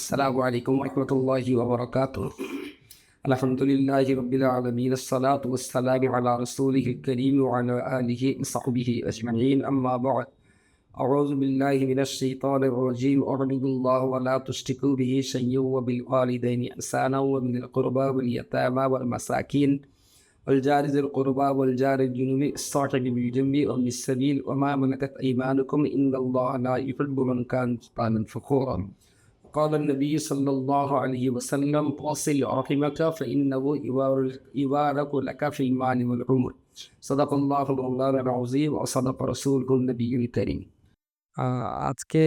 السلام عليكم ورحمة الله وبركاته. الحمد لله رب العالمين الصلاة والسلام على رسوله الكريم وعلى آله وصحبه أجمعين. أما بعد أعوذ بالله من الشيطان الرجيم. أعبد الله ولا تشركوا به شيئا وبالوالدين إحسانا ومن القربى واليتامى والمساكين. والجار ذي القربى والجار الجنوب الصاحب بالجنب ومن السبيل. وما ملكت أيمانكم إن الله لا يحب من كان فخورا. قال النبي صلى الله عليه وسلم واصل رحمك فإنه يبارك- يبارك لك في المال والعمر صدق الله مولانا العظيم وصدق رسوله النبي الكريم আহ, আজকে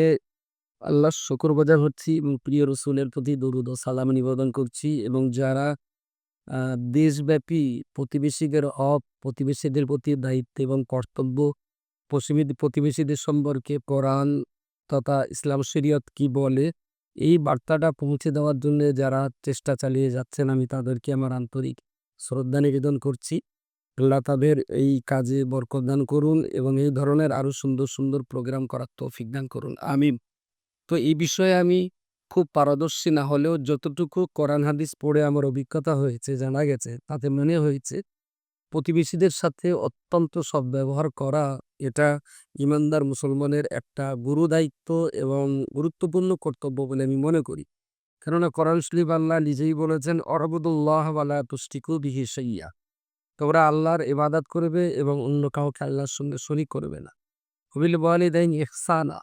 আল্লাহর শুকর বাজার হচ্ছি এবং প্রিয় রসুলের প্রতি দরুদ ও সালাম নিবেদন করছি এবং যারা আহ, দেশব্যাপী প্রতিবেশীদের হক প্রতিবেশীদের প্রতি দায়িত্ব এবং কর্তব্য পশ্চিমী প্রতিবেশীদের সম্পর্কে কোরআন তথা ইসলাম শরিয়ত কি বলে এই বার্তাটা পৌঁছে দেওয়ার জন্য যারা চেষ্টা চালিয়ে যাচ্ছেন, আমি তাদেরকে আমার আন্তরিক শ্রদ্ধা নিবেদন করছি। আল্লাহ তাদের এই কাজে বরকত দান করুন এবং এই ধরনের আরও সুন্দর সুন্দর প্রোগ্রাম করার তৌফিক দান করুন। আমি তো এই বিষয়ে আমি খুব পারদর্শী না হলেও যতটুকু কোরআন হাদিস পড়ে আমার অভিজ্ঞতা হয়েছে, জানা গেছে, তাতে মনে হয়েছে প্রতিবেশীদের সাথে অত্যন্ত সদ্ব্যবহার করা এটা ইমানদার মুসলমানের একটা গুরু দায়িত্ব এবং গুরুত্বপূর্ণ কর্তব্য বলে আমি মনে করি। কেননা কোরআন শরীফ আল্লাহ নিজেই বলেছেন অরবুদুল্লাহ ওয়ালা তুষ্টিকু বিহি সাইয়া তোমরা আল্লাহর ইবাদত করবে এবং অন্য কাউকে আল্লাহর সঙ্গে শরিক করবে না। হবিল ওয়ালিদাইন ইহসানা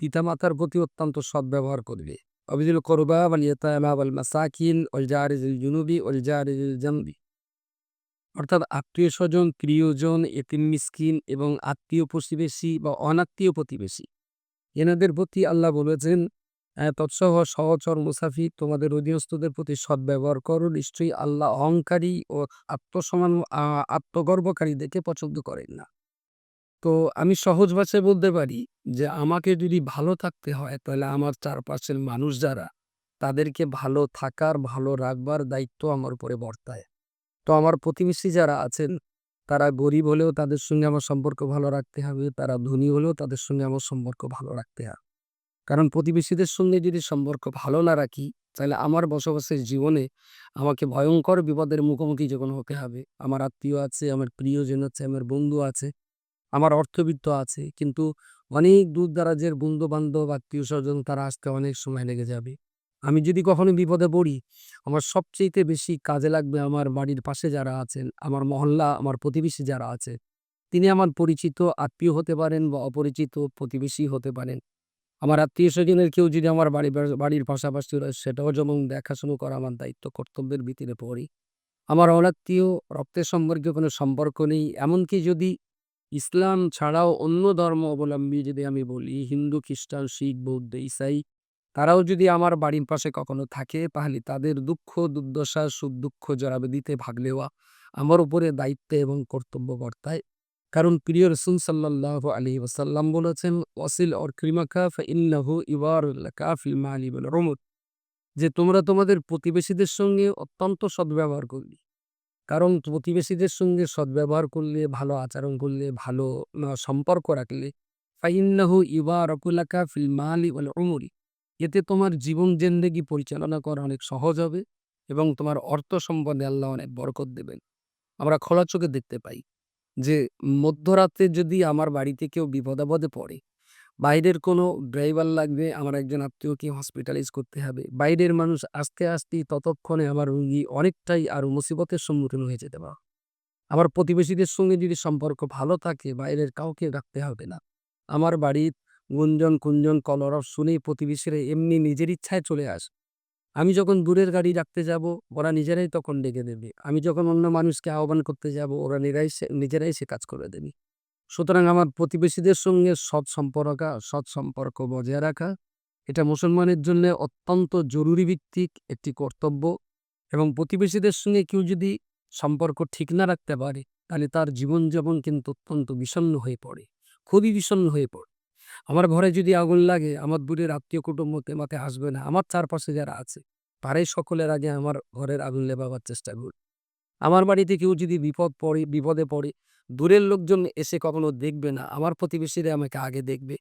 পিতামাতার প্রতি অত্যন্ত সদ্ব্যবহার করবে। অবিদুল করবা ওয়াল ইয়াতামা ওয়াল মাসাকিন ওয়াল জারিজিল জুনুবি ওয়াল জারিজিল জামবি অর্থাৎ আত্মীয় স্বজন প্রিয়জন এতিম মিসকিন এবং আত্মীয় প্রতিবেশী বা অনাত্মীয় প্রতিবেশী। এনাদের প্রতি আল্লাহ বলেছেন আহ, তৎসহ সহচর মুসাফি তোমাদের অধীনস্থদের প্রতি সদ্ব্যবহার করো নিশ্চয়ই আল্লাহ অহংকারী ও আত্মসমান আত্মগর্বকারীদেরকে পছন্দ করেন না। তো আমি সহজ ভাষায় বলতে পারি যে আমাকে যদি ভালো থাকতে হয় তাহলে আমার চারপাশের মানুষ যারা তাদেরকে ভালো থাকার ভালো রাখবার দায়িত্ব আমার উপরে বর্তায়। তো আমার প্রতিবেশী যারা আছেন, তারা গরিব হলেও তাদের সঙ্গে আমার সম্পর্ক ভালো রাখতে হবে, তারা ধনী হলেও তাদের সঙ্গে আমার সম্পর্ক ভালো রাখতে হবে। কারণ প্রতিবেশীদের সঙ্গে যদি সম্পর্ক ভালো না রাখি, তাহলে আমার বসবাসের জীবনে আমাকে ভয়ঙ্কর বিপদের মুখোমুখি যখন হতে হবে। আমার আত্মীয় আছে, আমার প্রিয়জন আছে, আমার বন্ধু আছে, আমার অর্থবিত্ত আছে, কিন্তু অনেক দূর দারাজের বন্ধু বান্ধব আত্মীয় স্বজন তারা আসতে অনেক সময় লেগে যাবে। আমি যদি কখনো বিপদে পড়ি, আমার সবচেয়ে বেশি কাজে লাগবে আমার বাড়ির পাশে যারা আছেন, আমার মহল্লা, আমার প্রতিবেশী যারা আছে, তিনি আমার পরিচিত, আত্মীয় হতে পারেন বা অপরিচিত প্রতিবেশী হতে পারেন। আমার আত্মীয় স্বজনের কেউ যদি আমার বাড়ি, বাড়ির পাশাপাশি রয়, সেটাও যেমন দেখাশুনো করা আমার দায়িত্ব, কর্তব্যের ভিতরে পড়ি। আমার অনাত্মীয়, রক্তের সম্পর্কে কোনো সম্পর্ক নেই, এমনকি যদি ইসলাম ছাড়াও অন্য ধর্ম অবলম্বী যদি আমি বলি, হিন্দু, খ্রিস্টান, শিখ, বৌদ্ধ, ইসাই তারাও যদি আমার বাড়ির পাশে কখনো থাকে, তাহলে তাদের দুঃখ, দুর্দশা, সুখ, দুঃখ জড়াবে দিতে ভাগ নেওয়া আমার উপরে দায়িত্ব এবং কর্তব্য বর্তায় কারণ প্রিয় রসুল সাল্লাহ আলী ওসাল্লাম বলেছেন, ওয়াসিল অর ক্রিমাকা বল রমত যে তোমরা তোমাদের প্রতিবেশীদের সঙ্গে অত্যন্ত সদ্ব্যবহার করবে কারণ প্রতিবেশীদের সঙ্গে সদ্ব্যবহার করলে, ভালো আচরণ করলে, ভালো সম্পর্ক রাখলে, ফাইন্নাহু ইবা রকুলাকা ফিল মালি ওয়াল উমরি। এতে তোমার জীবন জেন্দেগি পরিচালনা করা অনেক সহজ হবে এবং তোমার অর্থ সম্পদে আল্লাহ অনেক বরকত দেবেন। আমরা খোলা চোখে দেখতে পাই যে মধ্যরাতে যদি আমার বাড়িতে কেউ বিপদাপদে পড়ে, বাইরের কোনো ড্রাইভার লাগবে, আমার একজন আত্মীয়কে হসপিটালাইজ করতে হবে, বাইরের মানুষ আস্তে আস্তে ততক্ষণে আমার রুগী অনেকটাই আরও মুসিবতের সম্মুখীন হয়ে যেতে পারে। আমার প্রতিবেশীদের সঙ্গে যদি সম্পর্ক ভালো থাকে, বাইরের কাউকে রাখতে হবে না। আমার বাড়ির গুঞ্জন কুঞ্জন, কলরব শুনেই প্রতিবেশীরা এমনি নিজের ইচ্ছায় চলে আসে। আমি যখন দূরের গাড়ি রাখতে যাব, ওরা নিজেরাই তখন ডেকে দেবে। আমি যখন অন্য মানুষকে আহ্বান করতে যাব, ওরা নিজেরাই নিজেরাই সে কাজ করে দেবে। সুতরাং আমার প্রতিবেশীদের সঙ্গে সৎ সম্পর্ক সৎ সম্পর্ক বজায় রাখা, এটা মুসলমানের জন্য অত্যন্ত জরুরি ভিত্তিক একটি কর্তব্য এবং প্রতিবেশীদের সঙ্গে কেউ যদি সম্পর্ক ঠিক না রাখতে পারে, তাহলে তার জীবনযাপন কিন্তু অত্যন্ত বিষণ্ণ হয়ে পড়ে, খুবই বিষণ্ণ হয়ে পড়ে। আমার ঘরে যদি আগুন লাগে, আমার দূরের আত্মীয় কুটুম্বতে মাতে আসবে না। আমার চারপাশে যারা আছে, তারাই সকলের আগে আমার ঘরের আগুন লেবাবার চেষ্টা করবে আমার বাড়িতে কেউ যদি বিপদ পড়ে, বিপদে পড়ে, দূরের লোকজন এসে কখনো দেখবে না। আমার প্রতিবেশীরা আমাকে আগে দেখবে।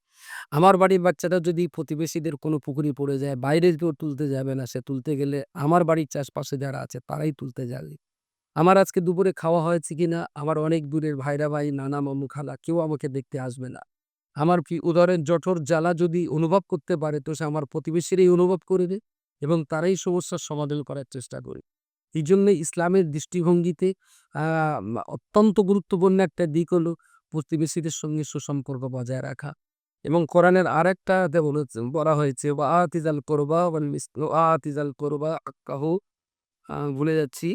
আমার বাড়ির বাচ্চাটা যদি প্রতিবেশীদের কোনো পুকুরে পড়ে যায়, বাইরে কেউ তুলতে যাবে না। সে তুলতে গেলে আমার বাড়ির চাষপাশে যারা আছে, তারাই তুলতে যাবে। আমার আজকে দুপুরে খাওয়া হয়েছে কিনা, আমার অনেক দূরের ভাইরা ভাই, নানা মামু খালা, কেউ আমাকে দেখতে আসবে না। আমার কি উদরের জঠর জ্বালা যদি অনুভব করতে পারে তো সে আমার প্রতিবেশীরাই অনুভব করবে এবং তারাই সমস্যার সমাধান করার চেষ্টা করে। এই জন্য ইসলামের দৃষ্টিভঙ্গিতে অত্যন্ত গুরুত্বপূর্ণ একটা দিক হলো প্রতিবেশীদের সঙ্গে সুসম্পর্ক বজায় রাখা এবং কোরআনের আর একটা বলা হয়েছে বা আতিজাল করবা আতিজাল করবা আক্কাহু আহ, ভুলে যাচ্ছি।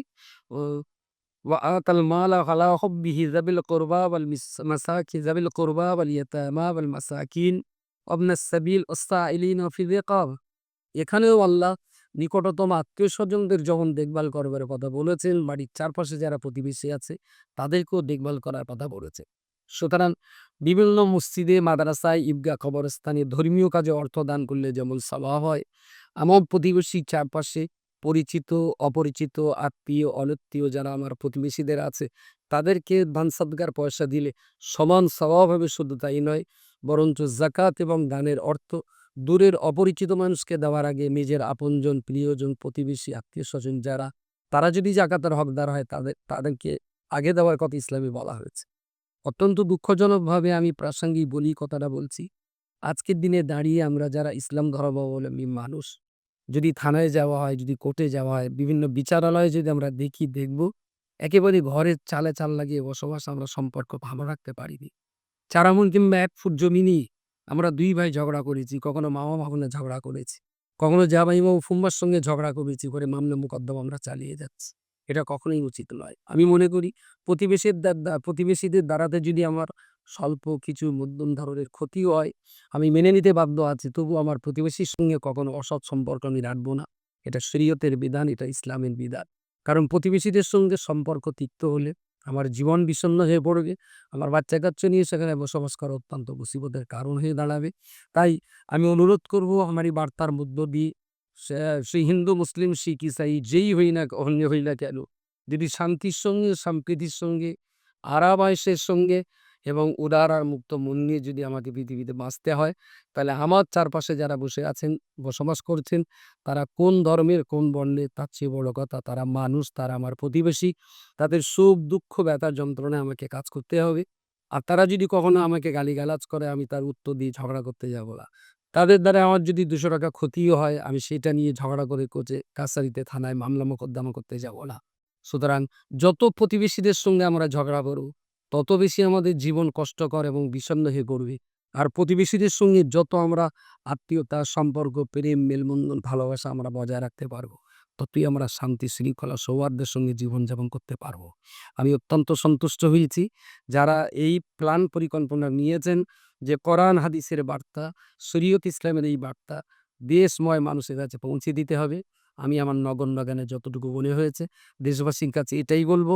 ও وآتى المال على حبه ذوي القربى والمساكين ذوي القربى واليتامى والمساكين وابن السبيل والسائلين وفي الرقاب এখানেও আল্লাহ নিকটতম আত্মীয় স্বজনদের যখন দেখভাল করবার কথা বলেছেন বাড়ির চারপাশে যারা প্রতিবেশী আছে তাদেরকেও দেখভাল করার কথা বলেছে সুতরাং বিভিন্ন মসজিদে মাদ্রাসায় ঈদগাহ কবরস্থানে ধর্মীয় কাজে অর্থ দান করলে যেমন স্বভাব হয় আমার প্রতিবেশী চারপাশে পরিচিত, অপরিচিত, আত্মীয় অনাত্মীয় যারা আমার প্রতিবেশীদের আছে, তাদেরকে দান সদগার পয়সা দিলে সমান স্বভাব হবে শুধু তাই নয়, বরঞ্চ জাকাত এবং দানের অর্থ দূরের অপরিচিত মানুষকে দেওয়ার আগে নিজের আপনজন, প্রিয়জন, প্রতিবেশী আত্মীয় স্বজন যারা, তারা যদি জাকাতের হকদার হয়, তাদের, তাদেরকে আগে দেওয়ার কথা ইসলামে বলা হয়েছে। অত্যন্ত দুঃখজনকভাবে আমি প্রাসঙ্গিক বলি কথাটা বলছি। আজকের দিনে দাঁড়িয়ে আমরা যারা ইসলাম ধর্মাবলম্বী মানুষ যদি থানায় যাওয়া হয়, যদি কোর্টে যাওয়া হয়, বিভিন্ন বিচারালয়ে যদি আমরা দেখি, দেখব একেবারে ঘরের চালে চাল লাগিয়ে বসবাস আমরা সম্পর্ক ভালো রাখতে পারিনি। চারামুন কিংবা এক ফুট জমি নিয়ে আমরা দুই ভাই ঝগড়া করেছি, কখনো মামা ভাবনা ঝগড়া করেছি, কখনো জামাই মামু ফুম্বার সঙ্গে ঝগড়া করেছি, করে মামলা মোকদ্দমা আমরা চালিয়ে যাচ্ছি। এটা কখনোই উচিত নয়। আমি মনে করি, প্রতিবেশীর প্রতিবেশীদের দ্বারাতে যদি আমার স্বল্প কিছু মধ্যম ধরনের ক্ষতি হয়। আমি মেনে নিতে বাধ্য আছি, তবু আমার প্রতিবেশীর সঙ্গে কখনো অসৎ সম্পর্ক আমি রাখব না। এটা শরীয়তের বিধান, এটা ইসলামের বিধান। কারণ প্রতিবেশীদের সঙ্গে সম্পর্ক তিক্ত হলে আমার জীবন বিষণ্ণ হয়ে পড়বে। আমার বাচ্চা কাচ্চা নিয়ে সেখানে বসবাস করা অত্যন্ত মুসিবতের কারণ হয়ে দাঁড়াবে। তাই আমি অনুরোধ করব, আমার এই বার্তার মধ্য দিয়ে সেই হিন্দু, মুসলিম, শিখ, ইসাই, যেই হই না অন্য হই না কেন, যদি শান্তির সঙ্গে, সম্প্রীতির সঙ্গে আরামায়েশের সঙ্গে এবং উদার আর মুক্ত মন নিয়ে যদি আমাকে পৃথিবীতে বাঁচতে হয়, তাহলে আমার চারপাশে যারা বসে আছেন, বসবাস করছেন, তারা কোন ধর্মের, কোন বর্ণের, তার চেয়ে বড় কথা তারা মানুষ, তারা আমার প্রতিবেশী। তাদের সুখ, দুঃখ ব্যথা যন্ত্রণায় আমাকে কাজ করতে হবে। আর তারা যদি কখনো আমাকে গালিগালাজ করে, আমি তার উত্তর দিয়ে ঝগড়া করতে যাব না। তাদের দ্বারা আমার যদি দুশো টাকা ক্ষতিও হয়, আমি সেটা নিয়ে ঝগড়া করে কোচে কাছারিতে থানায় মামলা, মোকদ্দমা করতে যাব না। সুতরাং যত প্রতিবেশীদের সঙ্গে আমরা ঝগড়া করব তত বেশি আমাদের জীবন কষ্টকর এবং বিষণ্ণ হয়ে পড়বে। আর প্রতিবেশীদের সঙ্গে যত আমরা আত্মীয়তা, সম্পর্ক, প্রেম, মেলবন্ধন, ভালোবাসা আমরা বজায় রাখতে পারব, ততই আমরা শান্তি, শৃঙ্খলা সৌহার্দের সঙ্গে জীবনযাপন করতে পারব। আমি অত্যন্ত সন্তুষ্ট হয়েছি যারা এই প্ল্যান পরিকল্পনা নিয়েছেন যে কোরআন, হাদিসের বার্তা, শরীয়ত ইসলামের এই বার্তা দেশময় মানুষের কাছে পৌঁছে দিতে হবে। আমি আমার নগণ্য জ্ঞানে যতটুকু মনে হয়েছে। দেশবাসীর কাছে এটাই বলব,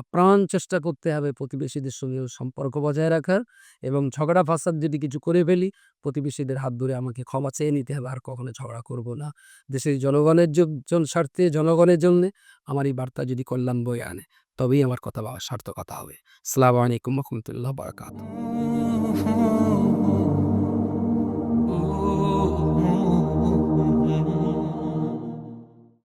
আপ্রাণ চেষ্টা করতে হবে প্রতিবেশীদের সঙ্গে সম্পর্ক বজায় রাখার এবং ঝগড়া ফাসাদ যদি কিছু করে ফেলি, প্রতিবেশীদের হাত ধরে আমাকে ক্ষমা চেয়ে নিতে হবে, আর কখনো ঝগড়া করব না। দেশের জনগণের জন স্বার্থে, জনগণের জন্য আমার এই বার্তা যদি কল্যাণ বয়ে আনে, তবেই আমার কথা বা সার্থকতা হবে। সালাম আলাইকুম রহমতুল্লাহ বারকাত